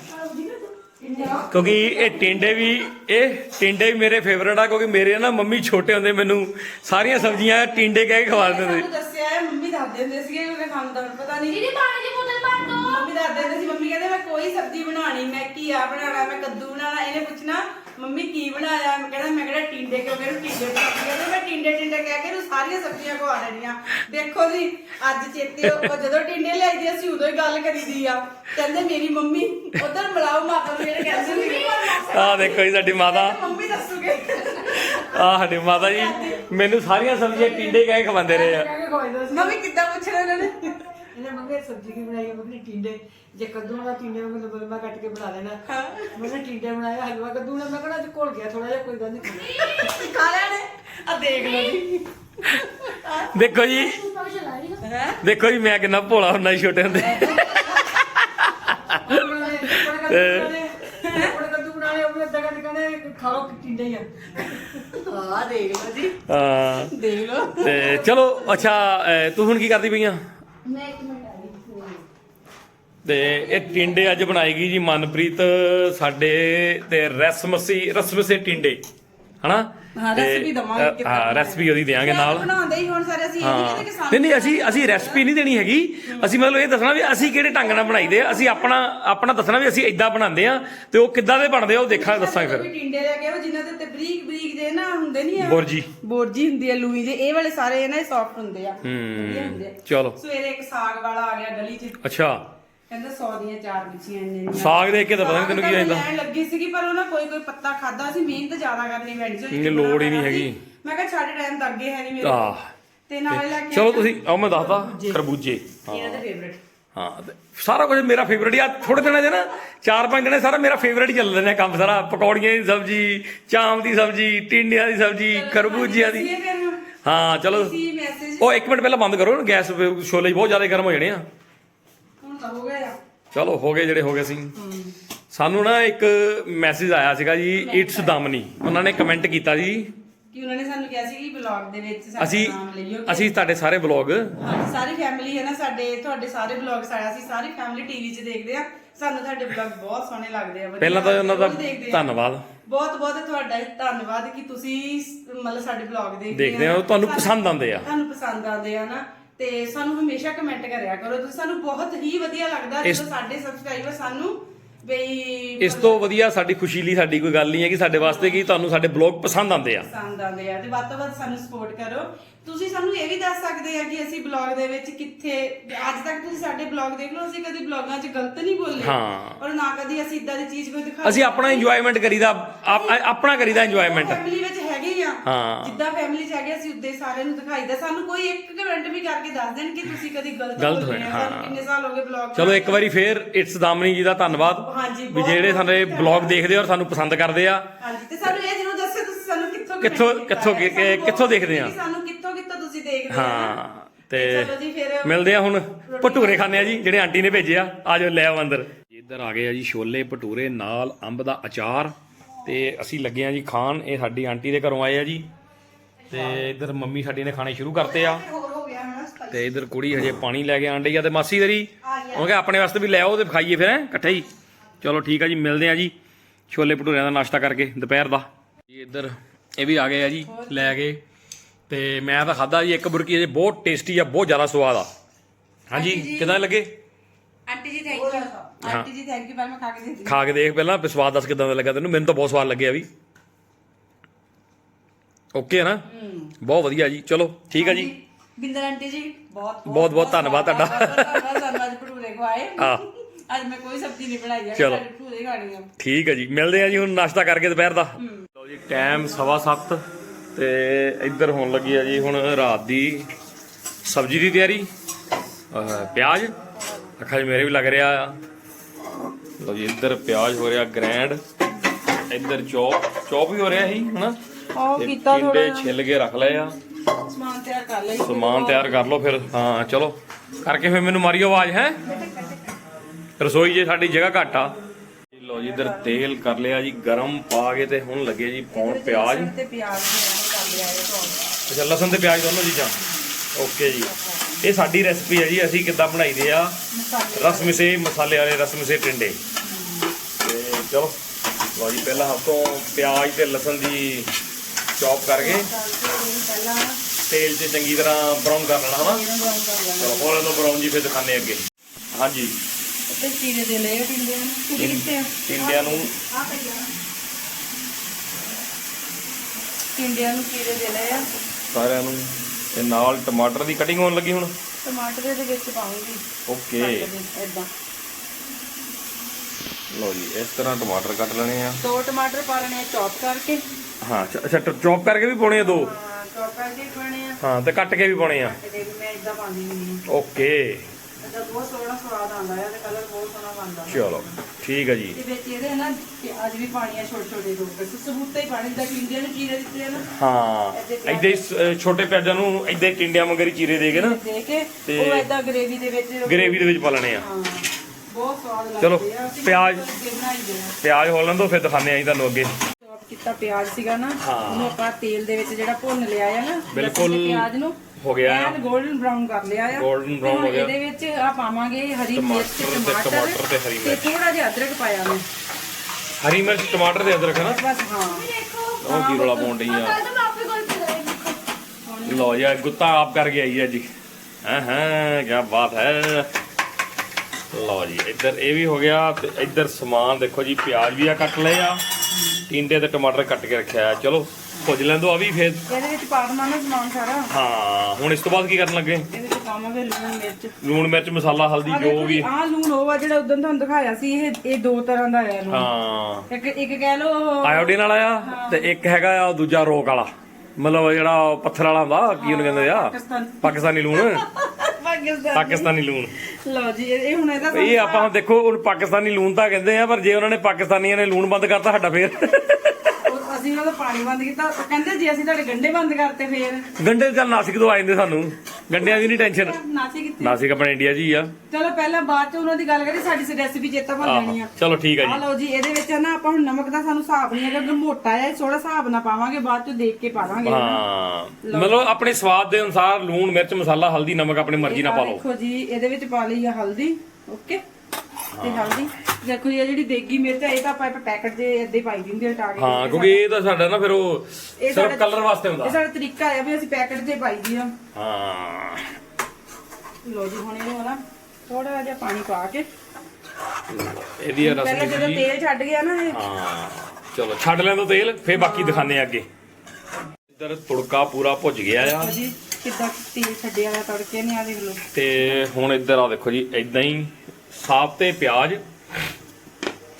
ਕਿਉਂਕਿ ਇਹ ਟਿੰਡੇ ਵੀ ਇਹ ਟਿੰਡੇ ਵੀ ਮੇਰੇ ਫੇਵਰਟ ਆ ਕਿਉਂਕਿ ਮੇਰੇ ਨਾ ਮੰਮੀ ਛੋਟੇ ਹੁੰਦੇ ਮੈਨੂੰ ਸਾਰੀਆਂ ਸਬਜ਼ੀਆਂ ਟਿੰਡੇ ਕਹਿ ਕੇ ਖਵਾ ਦਿੰਦੇ ਸੀ। ਦੱਸਿਆ ਹੈ ਮੰਮੀ ਦੱਸ ਦਿੰਦੇ ਸੀਗੇ ਉਹਨੇ ਖਾਣ ਦਾ ਪਤਾ ਨਹੀਂ। ਦੀਦੀ ਪਾਣੀ ਦੀ ਬੋਤਲ ਭਰ ਦੋ। ਮੰਮੀ ਦੱਸ ਦਿੰਦੇ ਸੀ ਮੰਮੀ ਕਹਿੰਦੇ ਮੈਂ ਕੋਈ ਸਬਜ਼ੀ ਬਣਾਣੀ ਮੈਂ ਘੀਆ ਬਣਾਉਣਾ ਮੈਂ ਕੱਦੂ ਬਣਾਉਣਾ ਇਹਨੇ ਪੁੱਛਣਾ ਮੰਮੀ ਕੀ ਬਣਾਇਆ? ਮੈਂ ਕਹਿੰਦਾ ਮੈਂ ਕਿਹੜਾ ਟਿੰਡੇ ਕਿਉਂ ਕਹਿੰਦਾ ਟਿੰਡੇ ਬਣਾਉਂਦੀ ਕਹਿੰਦੇ ਮੈਂ ਟਿੰਡੇ ਟਿੰਡੇ ਕਹਿ ਕੇ ਇਹਨੂੰ ਸਾਰੀਆਂ ਸਬਜ਼ੀਆਂ ਖਵਾ ਦੇਣੀਆਂ। ਦੇਖੋ ਜੀ ਅੱਜ ਚੇਤੇ ਉਹ ਜਦੋਂ ਟਿੰਡੇ ਲਿਆਈਦੀ ਅਸੀਂ ਉਦੋਂ ਹੀ ਗੱਲ ਕਰੀਦੀ ਆ। ਕਹਿੰਦੇ ਮੇਰੀ ਮੰਮੀ ਉਧਰ ਮਲਾਓ ਮਾਤਾ ਨੂੰ ਜਿਹੜੇ ਕਹਿੰਦੇ ਸੀ ਆਹ ਦੇਖੋ ਜੀ ਸਾਡੀ ਮਾਤਾ। ਮੰਮੀ ਦੱਸੂਗੇ? ਆਹ ਸਾਡੀ ਮਾਤਾ ਜੀ ਮੈਨੂੰ ਸਾਰੀਆਂ ਸਬਜ਼ੀਆਂ ਟਿੰਡੇ ਕਹਿ ਖਵਾਉਂਦੇ ਰਹੇ ਆ। ਮੰਮੀ ਕਿੱਦਾਂ ਪੁੱਛਣਾ ਇਹਨਾਂ ਨੇ? ਮੰਗੇ ਸਬਜ਼ੀ ਕੀ ਬਣਾਈ ਨੇ ਟਿੰਡੇ ਜੇ ਕੱਦੂ ਵਾਲਾ ਟਿੰਡੇ ਵਾਂਗੂ ਲੰਬਾ ਕੱਟ ਕੇ ਬਣਾ ਦੇਣਾ ਮੈंने ਟਿੰਡੇ ਬਣਾਇਆ ਹਲਵਾ ਕੱਦੂ ਨਾਲ ਮੈਂ ਅੱਜ ਘੁਲ ਗਿਆ ਥੋੜਾ ਜਿਹਾ ਕੋਈ ਗੱਲ ਨਹੀਂ। ਖਾ ਲੈਣੇ। ਆ ਦੇਖ ਲਓ ਜੀ। ਦੇਖੋ ਜੀ। ਦੇਖੋ ਜੀ ਮੈਂ ਕਿੰਨਾ ਭੋਲਾ ਹੁੰਦਾ ਸੀ ਛੋਟੇ ਹੁੰਦੇ। ਤੇ ਚਲੋ ਅੱਛਾ ਤੂੰ ਹੁਣ ਕੀ ਕਰਦੀ ਪਈਆਂ ਮੈਂ ਇੱਕ ਮਿੰਟ ਤੇ ਇਹ ਟਿੰਡੇ ਅੱਜ ਬਣਾਏਗੀ ਜੀ ਮਨਪ੍ਰੀਤ ਸਾਡੇ ਤੇ ਰਸਮਸੀ ਰਸਮਸੇ ਟਿੰਡੇ ਹਨਾ? ਹਾਂ, ਦੇਵਾਂਗੇ ਰੈਸਪੀ ਉਹਦੀ ਦੇਵਾਂਗੇ ਨਾਲ। ਬਣਾਉਂਦੇ ਹੀ ਹੁਣ ਸਾਰੇ ਅਸੀਂ ਇਹ ਨਹੀਂ ਕਹਿੰਦੇ ਕਿ ਹਾਂ ਨਹੀਂ ਨਹੀਂ ਅਸੀਂ ਅਸੀਂ ਰੈਸਪੀ ਨਹੀਂ ਦੇਣੀ ਹੈਗੀ। ਅਸੀਂ ਮਤਲਬ ਇਹ ਦੱਸਣਾ ਵੀ ਅਸੀਂ ਕਿਹੜੇ ਢੰਗ ਨਾਲ ਬਣਾਈਦੇ ਆ। ਅਸੀਂ ਆਪਣਾ ਆਪਣਾ ਦੱਸਣਾ ਵੀ ਅਸੀਂ ਇਦਾਂ ਬਣਾਉਂਦੇ ਆ ਤੇ ਉਹ ਕਿੱਦਾਂ ਦੇ ਬਣਦੇ ਆ ਉਹ ਦੇਖਾਂਗੇ ਦੱਸਾਂਗੇ ਫਿਰ। ਵੀ ਟਿੰਡੇ ਲੈ ਕੇ ਆਓ ਜਿਨ੍ਹਾਂ ਦੇ ਉੱਤੇ ਬਰੀਕ ਬਰੀਕ ਜੇ ਨਾ ਹੁੰਦੇ ਨਹੀਂ ਆ। ਬੁਰਜੀ। ਬੋਰਜੀ ਹੁੰਦੀ ਆ ਲੂਈ ਜੇ ਇਹ ਵਾਲੇ ਸਾਰੇ ਨਾ ਸੌਫਟ ਹੁੰਦੇ ਆ। ਵਧੀਆ ਹੁੰਦੇ ਆ। ਚਲੋ। ਸਵੇਰੇ ਇੱਕ ਸਾਗ ਵਾਲਾ ਆ ਗਿਆ ਗਲੀ 'ਚ। ਅੱਛਾ। ਕਹਿੰਦਾ 100 ਦੀਆਂ ਚਾਰ ਬਿੱਛੀਆਂ ਇੰਨੇ ਇੰਨੀਆਂ। ਸਾਗ ਦੇਖ ਕੇ ਤਾਂ ਪਤਾ ਨਹੀਂ ਤੈਨੂੰ ਕੀ ਸਾਗ ਤਾਂ ਲੈਣ ਲੱਗੀ ਸੀਗੀ ਪਰ ਉਹਨਾਂ ਕੋਈ ਕੋਈ ਪੱਤਾ ਖਾਦਾ ਸੀ ਮਿਹਨਤ ਜ਼ਿਆਦਾ ਕਰਨੀ ਪੈਣੀ ਸੀ ਨਹੀਂ, ਲੋੜ ਹੀ ਨਹੀਂ ਹੈਗੀ। ਮੈਂ ਕਿਹਾ ਛੱਡ ਟਾਈਮ ਤਾਂ ਅੱਗੇ ਹੈ ਨਹੀਂ ਮੇਰੇ ਆਹ। ਤੇ ਨਾਲੇ ਲੈ ਕੇ ਚਲੋ ਤੁਸੀਂ ਆਓ ਮੈਂ ਦੱਸਦਾ ਖਰਬੂਜੇ। ਹਾਂ। ਇਹਨਾਂ ਦੇ ਫੇਵਰੇਟ ਹਾਂ ਤੇ ਸਾਰਾ ਕੁਝ ਮੇਰਾ ਫੇਵਰਟ ਹੀ ਆ। ਥੋੜੇ ਦਿਨਾਂ ਦੇ ਨਾ ਚਾਰ ਪੰਜ ਦਿਨੇ ਸਾਰਾ ਮੇਰਾ ਫੇਵਰਟ ਹੀ ਚੱਲ ਰਿਹਾ ਕੰਮ ਸਾਰਾ। ਪਕੌੜੀਆਂ ਦੀ ਸਬਜ਼ੀ ਚਾਂਪ ਦੀ ਸਬਜ਼ੀ ਟਿੰਡਿਆਂ ਦੀ ਸਬਜ਼ੀ ਖਰਬੂਜਿਆਂ ਦੀ। ਹਾਂ ਚਲੋ। ਸੀ ਮੈਸੇਜ ਉਹ ਇੱਕ ਮਿੰਟ ਪਹਿਲਾਂ ਬੰਦ ਕਰੋ ਨਾ ਗੈਸ ਛੋਲੇ ਬਹੁਤ ਜ਼ਿਆਦਾ ਗਰਮ ਹੋ ਜਾਣੇ ਆ। ਹੁਣ ਤਾਂ ਹੋ ਗਿਆ ਆ ਚਲੋ ਹੋ ਗਏ ਜਿਹੜੇ ਹੋ ਗਏ ਸੀ। ਸਾਨੂੰ ਨਾ ਇੱਕ ਮੈਸੇਜ ਆਇਆ ਸੀਗਾ ਜੀ ਇਟਸ ਦਮਨੀ ਉਹਨਾਂ ਨੇ ਕਮੈਂਟ ਕੀਤਾ ਜੀ। ਕਿ ਉਹਨਾਂ ਨੇ ਸਾਨੂੰ ਕਿਹਾ ਸੀ ਕਿ ਬਲੌਗ ਦੇ ਵਿੱਚ ਸਾਡਾ ਅਸੀਂ ਨਾਮ ਲਈਓ ਅਸੀਂ ਤੁਹਾਡੇ ਸਾਰੇ ਬਲੌਗ ਹਾਂਜੀ ਸਾਰੀ ਫੈਮਿਲੀ ਹੈ ਨਾ ਸਾਡੇ ਤੁਹਾਡੇ ਸਾਰੇ ਬਲੌਗ ਸਾਡਾ ਅਸੀਂ ਸਾਰੀ ਫੈਮਿਲੀ ਟੀਵੀ 'ਚ ਦੇਖਦੇ ਆ। ਸਾਨੂੰ ਤੁਹਾਡੇ ਬਲੌਗ ਬਹੁਤ ਸੋਹਣੇ ਲੱਗਦੇ ਆ ਵਧੀਆ ਪਹਿਲਾਂ ਤਾਂ ਉਹਨਾਂ ਦਾ ਰੋਜ਼ ਦੇਖਦੇ ਆ। ਧੰਨਵਾਦ। ਬਹੁਤ ਬਹੁਤ ਤੁਹਾਡਾ ਧੰਨਵਾਦ ਕਿ ਤੁਸੀਂ ਸ- ਮਤਲਬ ਸਾਡੇ ਬਲੌਗ ਦੇਖਦੇ ਦੇਖਦੇ ਆ, ਉਹ ਤੁਹਾਨੂੰ ਸਾਨੂੰ- ਪਸੰਦ ਆਉਂਦੇ ਆ। ਤੁਹਾਨੂੰ ਪਸੰਦ ਆਉਂਦੇ ਆ ਨਾ। ਤੇ ਸਾਨੂੰ ਹਮੇਸ਼ਾ ਕਮੈਂਟ ਕਰਿਆ ਕਰੋ। ਤੁਸੀਂ ਸਾਨੂੰ ਬਹੁਤ ਹੀ ਵਧੀਆ ਲੱਗਦਾ ਜਦੋਂ ਸਾਡੇ ਸਬਸਕ੍ਰਾਈਬਰ ਸਾਨੂੰ ਬਈ ਇਸ ਤੋਂ ਵਧੀਆ ਸਾਡੀ ਖੁਸ਼ੀ ਲਈ ਸਾਡੀ ਕੋਈ ਗੱਲ ਨਹੀਂ ਹੈ ਕਿ ਸਾਡੇ ਵਾਸਤੇ ਕਿ ਤੁਹਾਨੂੰ ਸਾਡੇ ਬਲੌਗ ਪਸੰਦ ਆਉਂਦੇ ਆ। ਪਸੰਦ ਆਉਂਦੇ ਆ ਤੇ ਵੱਧ ਤੋਂ ਵੱਧ ਸਾਨੂੰ ਸਪੋਰਟ ਕਰੋ। ਤੁਸੀਂ ਸਾਨੂੰ ਇਹ ਵੀ ਦੱਸ ਸਕਦੇ ਆ ਕਿ ਅਸੀਂ ਬਲੌਗ ਦੇ ਵਿੱਚ ਕਿੱਥੇ ਅੱਜ ਤੱਕ ਤੁਸੀਂ ਸਾਡੇ ਬਲੌਗ ਦੇਖ ਲਓ ਅਸੀਂ ਕਦੀ ਬਲੌਗਾਂ 'ਚ ਗਲਤ ਨਹੀਂ ਬੋਲੇ। ਹਾਂ। ਔਰ ਨਾ ਕਦੀ ਅਸੀਂ ਇਦਾਂ ਦੀ ਚੀਜ਼ ਕੋਈ ਦਿਖਾ ਅਸੀਂ ਆਪਣਾ ਇੰਜੋਇਮੈਂਟ ਕਰੀਦਾ ਆਪ- ਆਪਣਾ ਕਰੀਦਾ ਇੰਜੋਇਮੈਂਟ ਫੈਮਿਲੀ ਵਿੱਚ ਹੈਗੇ ਹੀ ਆ ਹਾਂ। ਜਿੱਦਾਂ ਫੈਮਿਲੀ 'ਚ ਹੈਗੇ ਅਸੀਂ ਉੱਦੇ ਸਾਰਿਆਂ ਨੂੰ ਦਿਖਾਈਦਾ ਸਾਨੂੰ ਕੋਈ ਇੱਕ ਕਮੈਂਟ ਵੀ ਕਰਕੇ ਦੱਸ ਦੇਣ ਕਿ ਤੁਸੀਂ ਕਦੀ ਗਲਤ ਗਲਤ ਬੋਲੇ ਹੋਏ, ਆ ਸਾਨੂੰ ਹਾਂ। ਕਿੰਨੇ ਸਾਲ ਹੋ ਗਏ ਬਲੌਗ ਚਲੋ ਇੱਕ ਵਾਰੀ ਫੇਰ ਇਟਸ ਦਾਮਨੀ ਜੀ ਦਾ ਧੰਨਵਾਦ ਹਾਂਜੀ, ਵੀ ਬਹੁਤ- ਜਿਹੜੇ ਬਹੁਤ ਸਾਡੇ ਬਲੌਗ ਦੇਖਦੇ ਔਰ ਸਾਨੂੰ ਪਸੰਦ ਕਰਦੇ ਆ ਹਾਂਜੀ ਤੇ ਸਾਨੂੰ ਇਹ ਜ਼ਰੂਰ ਦੱਸਿਓ ਤੁਸੀਂ ਸਾਨੂੰ ਕਿੱਥੋਂ comment ਕਿੱਥੋਂ- ਕੀਤਾ ਕਿੱਥੋਂ- ਹੈ। ਸਾਨੂੰ ਬਹੁਤ ਕਿੱਥੋਂ ਦੇਖਦੇ ਆ? ਕਿ ਸਾਨੂੰ ਕਿੱਥੋਂ ਕਿੱਥੋਂ ਤੁਸੀਂ ਦੇਖਦੇ ਆ ਹਾਂ ਤੇ ਚਲੋ ਜੀ ਫਿਰ ਮਿਲਦੇ ਆ ਹੁਣ ਭਟੂਰੇ ਖਾਣੇ ਆ ਜੀ ਜਿਹੜੇ ਆਂਟੀ ਨੇ ਭੇਜੇ ਆ ਆ ਜਾਓ ਲੈ ਆਓ ਅੰਦਰ ਇੱਧਰ ਆ ਗਏ ਆ ਜੀ ਛੋਲੇ ਭਟੂਰੇ ਨਾਲ ਅੰਬ ਦਾ ਅਚਾਰ ਤੇ ਅਸੀਂ ਲੱਗੇ ਆ ਜੀ ਖਾਣ, ਇਹ ਸਾਡੀ ਆਂਟੀ ਦੇ ਘਰੋਂ ਆਏ ਆ ਜੀ। ਤੇ ਇੱਧਰ ਮੰਮੀ ਸਾਡੀ ਨੇ ਖਾਣੇ ਸ਼ੁਰੂ ਕਰਤੇ ਆ। ਹੋਰ ਤੇ ਇੱਧਰ ਕੁੜੀ ਹਜੇ ਪਾਣੀ ਲੈ ਕੇ ਆਂਡੇ ਆ ਤੇ ਮਾਸੀ ਤੇਰੀ। ਉਹ ਕਿਹਾ, ਆਪਣੇ ਵਾਸਤੇ ਵੀ ਲੈ ਆਓ ਤੇ ਖਾਈਏ ਫਿਰ, ਹੈਂ, ਇਕੱਠੇ ਹੀ। ਚਲੋ ਠੀਕ ਆ ਜੀ, ਮਿਲਦੇ ਆ ਜੀ। ਛੋਲੇ ਭਟੂਰਿਆਂ ਦਾ ਨਾਸ਼ਤਾ ਕਰਕੇ, ਦੁਪਹਿਰ ਦਾ। ਜੀ ਇੱਧਰ ਇਹ ਵੀ ਆ ਗਏ ਆ ਜੀ, ਲੈ ਕੇ। ਤੇ ਮੈਂ ਤਾਂ ਖਾਦਾ ਜੀ, ਇੱਕ ਬੁਰਕੀ ਅਜੇ ਬਹੁਤ ਟੇਸਟੀ ਆ, ਬਹੁਤ ਜ਼ਿਆਦਾ ਸਵਾਦ ਆ। ਹਾਂਜੀ, ਕਿਦਾਂ ਲੱਗੇ? Aunty ji thank you aunty ji thank you ਪਹਿਲਾਂ ਮੈਂ ਖਾ ਕੇ ਦਿੱਤੀ। ਖਾ ਕੇ ਦੇਖ ਪਹਿਲਾਂ ਵੀ ਸਵਾਦ ਦੱਸ ਕਿਦਾਂ ਦਾ ਲੱਗਾ ਤੈਨੂੰ? ਮੈਨੂੰ ਤਾਂ ਬਹੁਤ ਸਵਾਦ ਲੱਗਿਆ ਵੀ। ਓਕੇ ਆ ਨਾ? ਬਹੁਤ ਵਧੀਆ ਜੀ। ਚਲੋ ਠੀਕ ਆ ਜੀ। ਬਿੰਦਰ ਆਂਟੀ ਜੀ ਬਹੁਤ ਬਹੁਤ ਬਹੁਤ ਧੰਨਵਾਦ ਤੁਹਾਡਾ। ਧੰਨਵਾਦ। ਸਾਨੂੰ ਅੱਜ ਭਟੂਰੇ ਖਵਾਏ। ਹਾਂ। ਅੱਜ ਮੈਂ ਕੋਈ ਸਬਜ਼ੀ ਨਹੀਂ ਬਣਾਈ ਹੈ ਚਲੋ। ਭਟੂਰੇ ਖਾਣੇ ਆ। ਠੀਕ ਹੈ ਜੀ। ਮਿਲਦੇ ਆ ਜੀ ਹੁਣ ਨਾਸ਼ਤਾ ਕਰਕੇ ਦੁਪਹਿਰ ਦਾ। ਲਓ ਜੀ ਟਾਈਮ ਸਵਾ ਸੱਤ ਤੇ ਇੱਧਰ ਹੋਣ ਲੱਗੀ ਆ ਜੀ ਹੁਣ ਰਾਤ ਦੀ ਸਬਜ਼ੀ ਦੀ ਤਿਆਰੀ। ਪਿਆਜ਼ ਅੱਖਾਂ 'ਚ ਮੇਰੇ ਵੀ ਲੱਗ ਰਿਹਾ ਆ। ਲਓ ਜੀ ਇੱਧਰ ਪਿਆਜ਼ ਹੋ ਰਿਹਾ ਗ੍ਰੈਂਡ। ਇੱਧਰ ਚੌਪ ਚੌਪ ਵੀ ਹੋ ਰਿਹਾ ਸੀ ਹਨਾ? ਉਹ ਕੀਤਾ ਥੋੜਾ ਛਿੱਲ ਕੇ ਰੱਖ ਲਏ ਆ। ਸਮਾਨ ਤਿਆਰ ਕਰ ਲਈ ਸਮਾਨ ਤਿਆਰ ਕਰ ਲਓ ਫਿਰ। ਹਾਂ ਚਲੋ। ਕਰਕੇ ਫਿਰ ਮੈਨੂੰ ਮਾਰਿਓ ਆਵਾਜ਼ ਹੈ? ਰਸੋਈ 'ਚ ਸਾਡੀ ਜਗ੍ਹਾ ਘੱਟ ਆ। ਲਓ ਜੀ ਇੱਧਰ ਤੇਲ ਕਰ ਲਿਆ ਜੀ ਗਰਮ ਪਾ ਕੇ ਤੇ ਹੁਣ ਲੱਗੇ ਜੀ ਪਾਉਣ ਪਿਆਜ਼। ਤੇ ਪਿਆਜ਼ ਕਰ ਲਿਆ ਇਹ ਤੋਂ। ਅੱਛਾ ਲਸਣ ਤੇ ਪਿਆਜ਼ ਦੋਨੋਂ ਚੀਜ਼ਾਂ। ਓਕੇ ਜੀ। ਇਹ ਸਾਡੀ ਰੈਸਪੀ ਹੈ ਜੀ ਅਸੀਂ ਕਿੱਦਾਂ ਬਣਾਈਦੇ ਆ? ਰਸ ਮਿਸੇ ਮਸਾਲੇ ਵਾਲੇ ਰਸ ਮਿਸੇ ਟਿੰਡੇ। ਤੇ ਚਲੋ ਲਓ ਜੀ ਪਹਿਲਾਂ ਹੱਥੋਂ ਪਿਆਜ਼ ਤੇ ਲਸਣ ਦੀ ਚੌਪ ਕਰਕੇ ਤੇਲ 'ਚ ਚੰਗੀ ਤਰ੍ਹਾਂ ਬਰਾਊਨ ਕਰ ਲੈਣਾ ਹਨਾ ਲੈਣਾ। ਚਲੋ ਹੋਰ ਇਹਨੂੰ ਬਰਾਊਨ ਜੀ ਫਿਰ ਦਿਖਾਣੇ ਅੱਗੇ। ਹਾਂਜੀ। ਤੇ ਚੀਰੇ ਦੇ ਲਏ ਪਿੰਡੇ ਨੂੰ। ਟਿੰਡਿਆਂ ਨੂੰ ਟਿੰਡਿਆਂ ਨੂੰ ਚੀਰੇ ਦੇ ਲਏ ਆ ਸਾਰਿਆਂ ਨੂੰ ਤੇ ਨਾਲ ਟਮਾਟਰ ਦੀ ਕਟਿੰਗ ਹੋਣ ਲੱਗੀ ਹੁਣ? ਟਮਾਟਰ ਦੇ ਵਿੱਚ ਪਾਉਂਗੀ ਓਕੇ ਇਦਾਂ ਲਓ ਜੀ ਇਸ ਤਰ੍ਹਾਂ ਟਮਾਟਰ ਕੱਟ ਲੈਣੇ ਆ। ਦੋ ਟਮਾਟਰ ਪਾ ਲੈਣੇ ਚੌਪ ਕਰਕੇ। ਹਾਂ ਅੱਛਾ- ਚੌਪ ਕਰਕੇ ਵੀ ਪਾਉਣੇ ਆ ਦੋ? ਹਾਂ ਚੌਪ ਕਰਕੇ ਪਾਣੇ ਆ। ਹਾਂ ਤੇ ਕੱਟ ਕੇ ਵੀ ਪਾਉਣੇ ਆ। ਮੈਂ ਇਦਾਂ ਪਾਉਂਦੀ ਹੁੰਦੀ ਓਕੇ ਹਾਂ ਇਹਦਾ ਬਹੁਤ ਸੋਹਣਾ ਸਵਾਦ ਆਉਂਦਾ ਹੈ ਤੇ ਕਲਰ ਬਹੁਤ ਸੋਹਣਾ ਬਣਦਾ ਚਲੋ ਠੀਕ ਹੈ ਜੀ। ਤੇ ਵਿੱਚ ਇਹਦੇ ਨਾ ਪਿਆਜ਼ ਵੀ ਪਾਣੀ ਆ ਛੋਟੇ ਛੋਟੇ ਦੋ ਪੀਸ ਸਬੂਤੇ ਹੀ ਪਾਣੀ ਦਾ ਟਿੰਡਿਆਂ ਨੂੰ ਚੀਰੇ ਦਿੱਤੇ ਆ ਨਾ। ਹਾਂ ਏਦਾਂ ਹੀ ਸ- ਛੋਟੇ ਪਿਆਜ਼ਾਂ ਨੂੰ ਏਦਾਂ ਵਾਂਗਰ ਹੀ ਚੀਰੇ ਦੇ ਕੇ ਨਾ ਦੇ ਕੇ ਤੇ- ਗ੍ਰੇਵੀ ਦੇ ਵਿੱਚ ਗ੍ਰੇਵੀ ਦੇ ਵਿੱਚ ਪਾ ਲੈਣੇ ਆ। ਹਾਂ ਬਹੁਤ ਸਵਾਦ ਲੱਗਦੇ ਚਲੋ, ਆ ਅਸੀਂ ਪਿਆਜ਼- ਅੱਗੇ ਬਣਾਈਦੇ ਆ। ਪਿਆਜ਼ ਦੋ ਫਿਰ ਦਿਖਾਣੇ ਆ ਜੀ ਤੁਹਾਨੂੰ ਅੱਗੇ। ਚੌਪ ਕੀਤਾ ਪਿਆਜ਼ ਸੀਗਾ ਨਾ ਹਾਂ। ਉਹਨੂੰ ਆਪਾਂ ਤੇਲ ਦੇ ਵਿੱਚ ਜਿਹੜਾ ਭੁੰਨ ਲਿਆ ਆ ਨਾ ਲਸਣ ਬਿਲਕੁਲ ਪਿਆਜ਼ ਨੂੰ ਹੋ ਗਿਆ। ਐਨ 골ਡਨ ਬ੍ਰਾਊਨ ਕਰ ਲਿਆ ਆ। 골ਡਨ brown ਹੋ ਗਿਆ। ਇਹਦੇ ਵਿੱਚ ਆ ਪਾਵਾਂਗੇ ਹਰੀ ਮਿਰਚ ਟਮਾਟਰ ਤੇ ਟਮਾਟਰ ਟਮਾਟਰ ਤੇ ਥੋੜਾ ਜਿਹਾ ਅਦਰਕ ਪਾਇਆ ਮੈਂ। ਹਰੀ ਮਿਰਚ ਟਮਾਟਰ ਤੇ ਅਦਰਕ ਹਨਾ ਬਸ ਹਾਂ। ਉਹ ਕੀ ਰੋਲਾ ਪਾਉਣ ਡਈ ਆ? ਕੱਲ ਤਾਂ ਮੈਂ ਆਪੇ ਕੋਲ ਚਲੇ ਗਈ ਲੋ ਯਾਰ ਗੁੱਤਾ ਆਪ ਕਰਕੇ ਆਈ ਹੈ ਜੀ। ਹਾਂ ਹਾਂ ਕੀ ਬਾਤ ਹੈ। ਲੋ ਜੀ ਇੱਧਰ ਇਹ ਵੀ ਹੋ ਗਿਆ ਤੇ ਇੱਧਰ ਸਮਾਨ ਦੇਖੋ ਜੀ ਪਿਆਜ਼ ਵੀ ਆ ਕੱਟ ਲਏ ਆ। ਟਿੰਡੇ ਤੇ ਟਮਾਟਰ ਕੱਟ ਕੇ ਰੱਖਿਆ ਆ। ਚਲੋ ਭੁੱਜ ਲੈਂਦੋ ਆ ਵੀ ਫਿਰ। ਇਹਦੇ ਵਿੱਚ ਪਾ ਦਵਾਂ ਨਾ ਸਮਾਨ ਸਾਰਾ। ਹਾਂ ਹੁਣ ਇਸ ਤੋਂ ਬਾਅਦ ਕੀ ਕਰਨ ਲੱਗੇ? ਇਹਦੇ ਵਿੱਚ ਪਾਵਾਂਗੇ ਲੂਣ ਮਿਰਚ। ਲੂਣ ਮਿਰਚ ਮਸਾਲਾ ਹਲਦੀ ਜੋ ਵੀ। ਆ ਲੂਣ ਉਹ ਆ ਜਿਹੜਾ ਉਦੋਂ ਤੁਹਾਨੂੰ ਦਿਖਾਇਆ ਸੀ ਇਹ ਇਹ ਦੋ ਤਰ੍ਹਾਂ ਦਾ ਆਇਆ ਲੂਣ। ਹਾਂ। ਇੱਕ ਇੱਕ ਕਹਿ ਲਓ ਆਇਓਡੀਨ ਵਾਲਾ ਆ ਤੇ ਇੱਕ ਹੈਗਾ ਆ ਦੂਜਾ ਰੋਕ ਵਾਲਾ। ਮਤਲਬ ਜਿਹੜਾ ਪੱਥਰ ਵਾਲਾ ਹੁੰਦਾ ਕੀ ਉਹਨੂੰ ਕਹਿੰਦੇ ਆ? ਪਾਕਿਸਤਾਨ। ਲੂਣ। ਪਾਕਿਸਤਾਨ। ਲੂਣ। ਲਓ ਜੀ ਇਹ ਹੁਣ ਇਹਦਾ ਇਹ ਆਪਾਂ ਦੇਖੋ ਹੁਣ ਪਾਕਿਸਤਾਨੀ ਲੂਣ ਤਾਂ ਕਹਿੰਦੇ ਆ ਪਰ ਜੇ ਉਹਨਾਂ ਨੇ ਪਾਕਿਸਤਾਨੀਆਂ ਨੇ ਲੂਣ ਬੰਦ ਕਰਤਾ ਸਾਡਾ ਫੇਰ। ਅਸੀਂ ਉਹਨਾਂ ਦਾ ਪਾਣੀ ਬੰਦ ਕੀਤਾ ਉਹ ਕਹਿੰਦੇ ਜੀ ਅਸੀਂ ਤੁਹਾਡੇ ਗੰਡੇ ਬੰਦ ਕਰਤੇ ਫੇਰ। ਗੰਡੇ ਚੱਲ ਨਾਸਿਕ ਤੋਂ ਆ ਜਾਂਦੇ ਸਾਨੂੰ। ਗੰਡਿਆਂ ਦੀ ਨਹੀਂ ਟੈਨਸ਼ਨ ਨਾਸੀ ਕੀਤੀ ਨਾਸਿਕ ਆਪਣੇ ਇੰਡੀਆ 'ਚ ਹੀ ਆ। ਚਲੋ ਪਹਿਲਾਂ ਬਾਅਦ ਚ ਉਹਨਾਂ ਦੀ ਗੱਲ ਕਰੀ ਸਾਡੀ ਰੈਸਿਪੀ ਚੇਤਾ ਭੁੱਲ ਜਾਣੀ ਆ। ਆਹ, ਚਲੋ ਠੀਕ ਆ ਆ ਜੀ ਲਓ ਜੀ ਇਹਦੇ ਵਿੱਚ ਨਾ ਆਪਾਂ ਹੁਣ ਨਮਕ ਦਾ ਸਾਨੂੰ ਹਿਸਾਬ ਨਹੀਂ ਹੈਗਾ ਅਗਰ ਮੋਟਾ ਹੈ ਥੋੜਾ ਹਿਸਾਬ ਨਾਲ ਪਾਵਾਂਗੇ ਬਾਅਦ ਚ ਦੇਖ ਕੇ ਪਾਵਾਂਗੇ ਹਾਂ ਮਤਲਬ ਆਪਣੇ ਸਵਾਦ ਦੇ ਅਨੁਸਾਰ ਲੂਣ ਮਿਰਚ ਮਸਾਲਾ ਹਲਦੀ ਨਮਕ ਆਪਣੀ ਮਰਜ਼ੀ ਨਾਲ ਪਾ ਲਓ। ਦੇਖੋ ਜੀ ਇਹਦੇ ਵਿੱਚ ਪਾ ਲਈ ਆ ਹਲਦੀ ਓਕੇ। ਤੇ ਹਲਦੀ ਦੇਖੋ ਜੀ ਇਹ ਜਿਹੜੀ ਦੇਗੀ ਮਿਰਚ ਹੈ ਇਹ ਤਾਂ ਆਪਾਂ ਪੈਕਟ ਦੇ ਹੀ ਪਾਈ ਦਿੰਦੇ ਹਟਾ ਕੇ ਹਾਂ ਕਿਉਂਕਿ ਇਹ ਤਾਂ ਸਾਡਾ ਨਾ ਫਿਰ ਉਹ ਇਹ ਸਿਰਫ ਕਲਰ ਵਾਸਤੇ ਇਹ ਹੁੰਦਾ ਸਾਡਾ ਤਰੀਕਾ ਹੈ ਵੀ ਅਸੀਂ ਪੈਕਟ 'ਚ ਪਾਈ ਦੀ ਆ। ਹਾਂ। ਲੋ ਜੀ ਹੁਣ ਇਹਨੂੰ ਥੋੜਾ ਜਿਹਾ ਪਾਣੀ ਪਾ ਕੇ। ਇਹਦੀ ਆ ਪਹਿਲਾਂ ਜਦੋਂ ਤੇਲ ਛੱਡ ਗਿਆ ਨਾ ਇਹ। ਹਾਂ ਚਲੋ ਛੱਡ ਲੈਣ ਦੋ ਤੇਲ ਫੇਰ ਬਾਕੀ ਦਿਖਾਣੇ ਆ ਅੱਗੇ। ਇੱਧਰ ਤੁੜਕਾ ਪੂਰਾ ਭੁੱਜ ਗਿਆ ਆ। ਜੀ ਕਿੱਦਾਂ ਤੇਲ ਛੱਡਿਆ ਆ ਤੜਕੇ ਨੇ ਆ ਦੇਖ ਲਓ। ਤੇ ਹੁਣ ਇੱਧਰ ਆ ਦੇਖੋ ਜੀ ਇਦਾਂ ਹੀ ਸਾਫ਼ ਤੇ ਪਿਆਜ਼।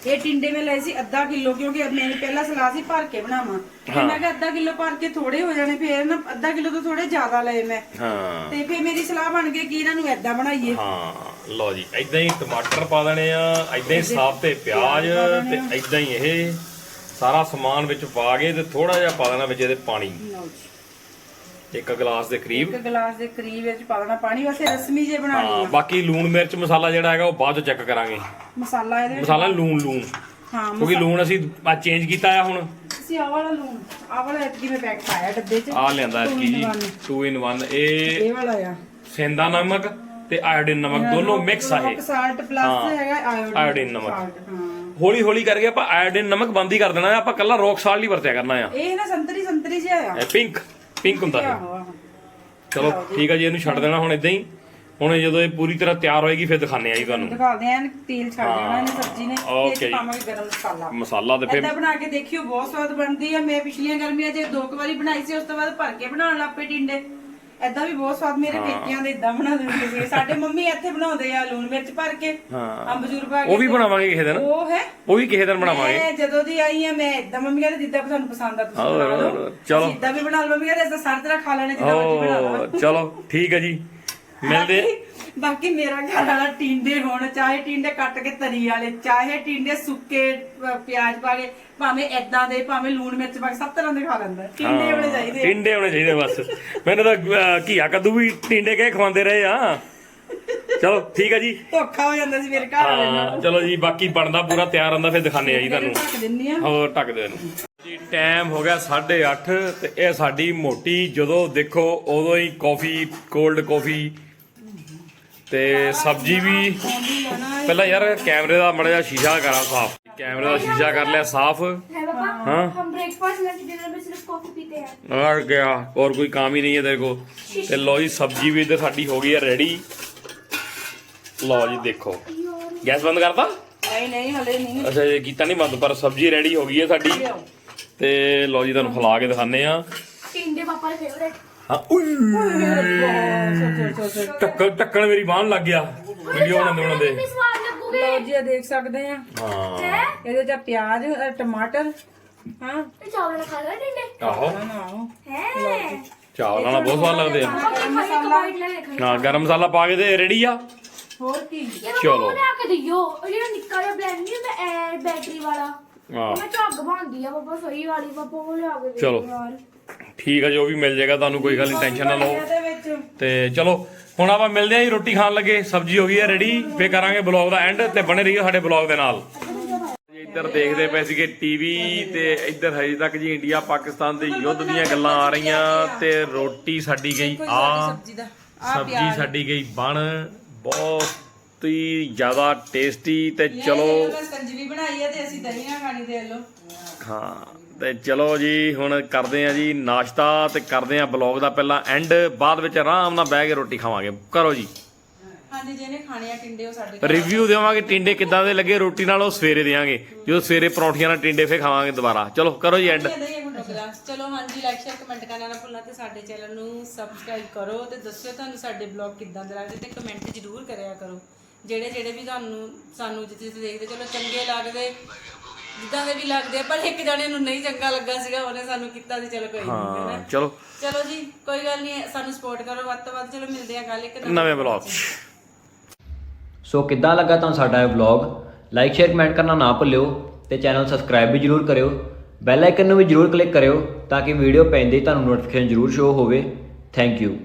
ਇਹ ਟਿੰਡੇ ਮੈਂ ਲਏ ਸੀ ਅੱਧਾ ਕਿਲੋ ਕਿਉਂਕਿ ਮੈਨੂੰ ਪਹਿਲਾਂ ਸਲਾਹ ਸੀ ਭਰ ਕੇ ਬਣਾਵਾਂ। ਮੈਂ ਕਿਹਾ ਅੱਧਾ ਕਿਲੋ ਭਰ ਕੇ ਥੋੜੇ ਹੋ ਜਾਣੇ ਫੇਰ ਨਾ ਅੱਧਾ ਕਿਲੋ ਤੋਂ ਥੋੜੇ ਜ਼ਿਆਦਾ ਲਏ ਮੈਂ। ਹਾਂ। ਤੇ ਫੇਰ ਮੇਰੀ ਸਲਾਹ ਬਣ ਗਈ ਕਿ ਇਹਨਾਂ ਨੂੰ ਐਦਾਂ ਬਣਾਈਏ। ਹਾਂ ਲਓ ਜੀ ਇਦਾਂ ਹੀ ਟਮਾਟਰ ਪਾ ਦੇਣੇ ਆ ਇਦਾਂ ਹੀ ਸਾਫ਼ ਤੇ ਪਿਆਜ਼ ਤੇ ਇਦਾਂ ਹੀ ਇਹ ਸਾਰਾ ਸਮਾਨ ਵਿੱਚ ਪਾ ਕੇ ਤੇ ਥੋੜਾ ਜਿਹਾ ਪਾ ਦੇਣਾ ਵਿੱਚ ਇਹਦੇ ਪਾਣੀ। ਲਓ ਜੀ। ਇੱਕ ਗਲਾਸ ਦੇ ਕਰੀਬ। ਇੱਕ ਗਲਾਸ ਦੇ ਕਰੀਬ ਵਿੱਚ ਪਾ ਦੇਣਾ ਪਾਣੀ ਵੈਸੇ ਰਸਮੀ ਜੇ ਬਣਾਣੀ ਹਾਂ ਆ ਬਾਕੀ ਲੂਣ ਮਿਰਚ ਮਸਾਲਾ ਜਿਹੜਾ ਹੈਗਾ ਉਹ ਬਾਅਦ ਚ ਚੈੱਕ ਕਰਾਂਗੇ। ਮਸਾਲਾ ਇਹਦੇ ਵਿੱਚ ਮਸਾਲਾ ਲੂਣ ਲੂਣ। ਹਾਂ ਕਿਉਂਕਿ ਲੂਣ ਅਸੀਂ ਆ ਚੇਂਜ ਕੀਤਾ ਆ ਹੁਣ। ਅਸੀਂ ਆਹ ਵਾਲਾ ਲੂਣ ਆਹ ਵਾਲਾ ਐਤਕੀ ਮੈਂ ਪੈਕ ਪਾਇਆ ਡੱਬੇ 'ਚ। ਆ ਲਿਆਂਦਾ Two ਕੀ in ਜੀ। one। 2 ਇਨ 1 ਇਹ ਇਹ ਵਾਲਾ ਆ। ਸੇਂਦਾ ਨਮਕ ਤੇ ਆਇਓਡੀਨ ਨਮਕ ਦੋਨੋਂ ਮਿਕਸ ਆ ਇਹ। ਸਾਲਟ ਪਲੱਸ ਹੈਗਾ ਆਇਓਡੀਨ ਆਇਓਡੀਨ ਨਮਕ। salt, ਹਾਂ। ਹੌਲੀ ਹੌਲੀ ਕਰਕੇ ਆਪਾਂ ਆਇਓਡੀਨ ਨਮਕ ਬੰਦ ਹੀ ਕਰ ਦੇਣਾ ਆ। ਆਪਾਂ ਕੱਲਾ ਰੋਕ ਸਾਲਟ ਨਹੀਂ ਵਰਤਿਆ ਕਰਨਾ ਆ। ਇਹ ਨਾ ਸੰਤਰੀ ਸੰਤਰੀ ਜਿਹਾ ਆ। ਇਹ ਪਿੰਕ ਪਿੰਕ ਹੁੰਦਾ ਹੈ। ਆਹੋ ਆਹੋ ਚਲੋ ਠੀਕ ਆ ਜੀ ਇਹਨੂੰ ਛੱਡ ਦੇਣਾ ਹੁਣ ਇਦਾਂ ਹੀ। ਹੁਣ ਜਦੋਂ ਇਹ ਪੂਰੀ ਤਰ੍ਹਾਂ ਤਿਆਰ ਹੋਏਗੀ ਫਿਰ ਦਿਖਾਣੇ ਆ ਜੀ ਤੁਹਾਨੂੰ। ਦਿਖਾਉਂਦੇ ਆਂ ਤੇਲ ਛੱਡ ਦੇਣਾ ਇਹਨੇ ਸਬਜ਼ੀ ਨੇ Okay ਚ ਜੀ। ਪਾਵਾਂਗੇ ਗਰਮ ਮਸਾਲਾ। ਮਸਾਲਾ ਤੇ ਫਿਰ ਏਦਾਂ ਬਣਾ ਕੇ ਦੇਖਿਓ ਬਹੁਤ ਸਵਾਦ ਬਣਦੀ ਆ। ਮੈਂ ਪਿਛਲੀਆਂ ਗਰਮੀਆਂ 'ਚ ਦੋ ਕੁ ਵਾਰੀ ਬਣਾਈ ਸੀ ਉਸ ਤੋਂ ਬਾਅਦ ਭਰ ਕੇ ਬਣਾਉਣ ਲੱਗ ਪਏ ਟਿੰਡੇ। ਐਦਾਂ ਵੀ ਬਹੁਤ ਸਵਾਦ ਮੇਰੇ ਪੇਕਿਆਂ ਦੇ ਇਦਾਂ ਬਣਾਉਂਦੇ ਹੁੰਦੇ ਸੀ ਸਾਡੇ ਮੰਮੀ ਇੱਥੇ ਬਣਾਉਂਦੇ ਆ ਲੂਣ ਮਿਰਚ ਭਰ ਕੇ ਹਾਂ। ਅੰਬਜੂਰ ਪਾ ਕੇ ਉਹ ਵੀ ਬਣਾਵਾਂਗੇ ਕਿਸੇ ਦਿਨ। ਉਹ ਹੈ। ਉਹ ਵੀ ਕਿਸੇ ਦਿਨ ਬਣਾਵਾਂਗੇ। ਮੈਂ ਜਦੋਂ ਦੀ ਆਈ ਆ ਮੈਂ ਇਦਾਂ ਮੰਮੀ ਕਹਿੰਦੇ ਜਿੱਦਾਂ ਤੁਹਾਨੂੰ ਪਸੰਦ ਆ ਤੁਸੀਂ ਬਣਾ ਲਓ। ਚਲੋ। ਇਦਾਂ ਵੀ ਬਣਾ ਲਓ ਮੰਮੀ ਕਹਿੰਦੇ ਇਦਾਂ ਸਾਰੀ ਤਰ੍ਹਾਂ ਖਾ ਲੈਣੇ ਜਿੱਦਾਂ ਮਰਜ਼ੀ ਬਣਾ ਲਓ। ਚਲੋ ਠੀਕ ਹੈ ਜੀ। ਮਿਲਦੇ। ਬਾਕੀ ਮੇਰਾ ਘਰ ਵਾਲਾ ਟਿੰਡੇ ਹੋਣ ਚਾਹੇ ਟਿੰਡੇ ਕੱਟ ਕੇ ਤਰੀ ਵਾਲੇ ਚਾਹੇ ਟਿੰਡੇ ਸੁੱਕੇ ਪਿਆਜ਼ ਪਾ ਕੇ ਭਾਵੇਂ ਐਦਾਂ ਦੇ ਭਾਵੇਂ ਲੂਣ ਮਿਰਚ ਪਾ ਕੇ ਸਭ ਤਰ੍ਹਾਂ ਦੇ ਖਾ ਲੈਂਦਾ ਟਿੰਡੇ ਹੋਣੇ ਚਾਹੀਦੇ ਆ। ਟਿੰਡੇ ਹੋਣੇ ਚਾਹੀਦੇ ਬਸ ਮੈਨੂੰ ਤਾਂ ਅਹ, ਘੀਆ ਕੱਦੂ ਵੀ ਟਿੰਡੇ ਕੇ ਖਵਾਉਂਦੇ ਰਹੇ ਆ ਚਲੋ ਠੀਕ ਹੈ ਜੀ ਧੋਖਾ ਹੋ ਜਾਂਦਾ ਸੀ ਮੇਰੇ ਘਰ ਵਾਲੇ ਨਾਲ ਹਾਂ ਚਲੋ ਜੀ ਬਾਕੀ ਬਣਦਾ ਪੂਰਾ ਤਿਆਰ ਹੁੰਦਾ ਫਿਰ ਦਿਖਾਣੇ ਆ ਜੀ ਤੁਹਾਨੂੰ ਢੱਕ ਦਿੰਨੀ ਆ ਹੋਰ ਢੱਕ ਦੇ ਇਹਨੂੰ ਜੀ ਟਾਈਮ ਹੋ ਗਿਆ 8:30 ਤੇ ਇਹ ਸਾਡੀ ਮੋਟੀ ਜਦੋਂ ਦੇਖੋ ਉਦੋਂ ਹੀ ਕਾਫੀ ਕੋਲਡ ਕਾਫੀ ਤੇ ਸਬਜੀ ਵੀ ਪਹਿਲਾਂ ਯਾਰ ਕੈਮਰੇ ਦਾ ਮੜਾ ਜਿਹਾ ਸ਼ੀਸ਼ਾ ਕਰਾਂ ਸਾਫ਼ ਕੈਮਰੇ ਦਾ ਸ਼ੀਸ਼ਾ ਕਰ ਲਿਆ ਸਾਫ਼ है पापा हाँ? हम ब्रेकफास्ट लंच डिनर में सिर्फ कॉफी पीते हैं और क्या और कोई काम ही नहीं है तेरे को ਤੇ ਲੋ ਜੀ ਸਬਜੀ ਵੀ ਤੇ ਸਾਡੀ ਹੋ ਗਈ ਹੈ ਰੈਡੀ ਲਓ ਜੀ ਦੇਖੋ ਗੈਸ ਬੰਦ ਕਰਤਾ ਨਹੀਂ ਨਹੀਂ ਹਲੇ ਨਹੀਂ ਅੱਛਾ ਇਹ ਕੀਤਾ ਨਹੀਂ ਬੰਦ ਪਰ ਸਬਜੀ ਰੈਡੀ ਹੋ ਗਈ ਹੈ ਸਾਡੀ ਤੇ ਲਓ ਜੀ ਤੁਹਾਨੂੰ ਖਿਲਾ ਕੇ ਦਿਖਾਣੇ ਆ टिंडे पापा के फेवरेट ਹਾਂ ਉਈ ਟੱਕਣ ਟੱਕਣ ਮੇਰੀ ਬਾਹਨ ਲੱਗ ਗਿਆ ਵੀਡੀਓ ਬਣਾਉਂਦੇ ਬਣਾਉਂਦੇ ਲਓ ਜੀ ਇਹ ਦੇਖ ਸਕਦੇ ਆ। ਹਾਂ। ਇਹਦੇ ਚ ਪਿਆਜ਼ ਟਮਾਟਰ ਹਾਂ। ਤੇ ਚਾਵਲ ਖਾ ਲੈ ਡਿੰਡੇ ਆਹੋ। ਹੈ ਚਾਵਲ ਨਾਲ ਬਹੁਤ ਸਵਾਦ ਲੱਗਦੇ ਆ। ਨਾ ਗਰਮ ਮਸਾਲਾ ਪਾ ਕੇ ਤੇ ਰੈਡੀ ਆ। ਹੋਰ ਕੀ? ਚਲੋ। ਉਹ ਲਿਆ ਕੇ ਦਿਓ। ਜਿਹੜਾ ਨਿੱਕਾ ਜਿਹਾ ਬਲੈਂਡ ਨਹੀਂ ਹੁੰਦਾ ਐ ਬੈਟਰੀ ਵਾਲਾ। ਮੈਂ ਝੱਗ ਬਣਦੀ ਆ ਪਾਪਾ ਸਹੀ ਵਾਲੀ ਪਾਪਾ ਉਹ ਲਿਆ ਕੇ ਦਿਓ ਚਲੋ। ਠੀਕ ਆ ਜੋ ਵੀ ਮਿਲ ਜਾਏਗਾ ਤੁਹਾਨੂੰ ਕੋਈ ਗੱਲ ਨਹੀਂ ਟੈਨਸ਼ਨ ਨਾ ਲਓ। ਤੇ ਚਲੋ ਹੁਣ ਆਪਾਂ ਮਿਲਦੇ ਆਂ ਜੀ ਰੋਟੀ ਖਾਣ ਲੱਗੇ ਸਬਜ਼ੀ ਹੋ ਗਈ ਹੈ ਰੈਡੀ ਫੇਰ ਕਰਾਂਗੇ ਬਲੌਗ ਦਾ ਐਂਡ ਤੇ ਬਣੇ ਰਹੀਓ ਸਾਡੇ ਬਲੌਗ ਦੇ ਨਾਲ। ਜੀ ਇੱਧਰ ਦੇਖਦੇ ਪਏ ਸੀਗੇ ਟੀਵੀ ਤੇ ਇੱਧਰ ਹਜੇ ਤੱਕ ਜੀ ਇੰਡੀਆ ਪਾਕਿਸਤਾਨ ਦੇ ਯੁੱਧ ਦੀਆਂ ਗੱਲਾਂ ਆ ਰਹੀਆਂ ਤੇ ਰੋਟੀ ਸਾਡੀ ਗਈ ਆ ਸਬਜ਼ੀ ਸਾਡੀ ਗਈ ਬਣ ਬਹੁਤ ਹੀ ਜ਼ਿਆਦਾ ਟੇਸਟੀ ਤੇ ਚਲੋ ਸੰਜੀਵੀ ਬਣਾਈ ਹੈ ਤੇ ਅਸੀਂ ਦਹੀਂ ਨਾਲ ਖਾਣੀ ਦੇ ਲੋ ਹਾਂ। ਤੇ ਚਲੋ ਜੀ ਹੁਣ ਕਰਦੇ ਆ ਜੀ ਨਾਸ਼ਤਾ ਤੇ ਕਰਦੇ ਆ ਬਲੌਗ ਦਾ ਪਹਿਲਾਂ ਐਂਡ ਬਾਅਦ ਵਿੱਚ ਆਰਾਮ ਨਾਲ ਬਹਿ ਕੇ ਰੋਟੀ ਖਾਵਾਂਗੇ। ਕਰੋ ਜੀ। ਹਾਂਜੀ ਜਿਹਨੇ ਖਾਣੇ ਆ ਟਿੰਡੇ ਉਹ ਸਾਡੇ ਰਿਵਿਊ ਦੇਵਾਂਗੇ ਟਿੰਡੇ ਕਿੱਦਾਂ ਦੇ ਲੱਗੇ ਰੋਟੀ ਨਾਲ ਉਹ ਸਵੇਰੇ ਦੇਵਾਂਗੇ। ਜਦੋਂ ਸਵੇਰੇ ਪਰੌਂਠੀਆਂ ਨਾਲ ਟਿੰਡੇ ਫੇ ਖਾਵਾਂਗੇ ਦੁਬਾਰਾ। ਚਲੋ ਕਰੋ ਜੀ ਐਂਡ ਚਲੋ ਹਾਂਜੀ ਲਾਈਕ ਸ਼ੇਅਰ ਕਮੈਂਟ ਕਰਨਾ ਨਾ ਭੁੱਲਣਾ ਤੇ ਸਾਡੇ ਚੈਨਲ ਨੂੰ ਸਬਸਕ੍ਰਾਈਬ ਕਰੋ ਤੇ ਦੱਸਿਓ ਤੁਹਾਨੂੰ ਸਾਡੇ ਬਲੌਗ ਕਿੱਦਾਂ ਦੇ ਲੱਗਦੇ ਤੇ ਕਮੈਂਟ ਜ਼ਰੂਰ ਕਰਿਆ ਕਰੋ। ਜਿਹੜੇ ਜਿਹੜੇ ਵੀ ਤੁਹਾਨੂੰ ਸਾਨੂੰ ਜਿੱਥੇ ਜਿੱਥੇ ਦੇਖਦੇ ਚਲੋ ਚੰਗੇ ਲੱਗਦੇ। ਜਿੱਦਾਂ ਦੇ ਵੀ ਲੱਗਦੇ ਆ, ਪਰ ਇੱਕ ਜਣੇ ਨੂੰ ਨਹੀਂ ਚੰਗਾ ਲੱਗਾ ਸੀਗਾ ਉਹਨੇ ਸਾਨੂੰ ਕੀਤਾ ਸੀ ਚਲੋ ਕੋਈ ਨਹੀਂ ਹਾਂ ਚਲੋ। ਚਲੋ ਜੀ ਕੋਈ ਗੱਲ ਨਹੀਂ ਸਾਨੂੰ ਸਪੋਰਟ ਕਰੋ ਵੱਧ ਤੋਂ ਵੱਧ ਚਲੋ ਮਿਲਦੇ ਆ ਕੱਲ ਇੱਕ ਨਵੇਂ ਨਵੇਂ ਬਲੌਗ ਸੋ ਕਿੱਦਾਂ ਲੱਗਾ ਤੁਹਾਨੂੰ ਸਾਡਾ ਇਹ ਵਲੌਗ ਲਾਈਕ ਸ਼ੇਅਰ ਕਮੈਂਟ ਕਰਨਾ ਨਾ ਭੁੱਲਿਓ ਤੇ ਚੈਨਲ ਸਬਸਕ੍ਰਾਈਬ ਵੀ ਜਰੂਰ ਕਰਿਓ। ਬੈਲ ਆਈਕਨ ਨੂੰ ਵੀ ਜਰੂਰ ਕਲਿੱਕ ਕਰਿਓ ਤਾਂ ਕਿ ਵੀਡੀਓ ਪੈਂਦੇ ਹੀ ਤੁਹਾਨੂੰ ਨੋਟੀਫਿਕੇਸ਼ਨ ਜਰੂਰ ਸ਼ੋ ਹੋਵੇ। Thank you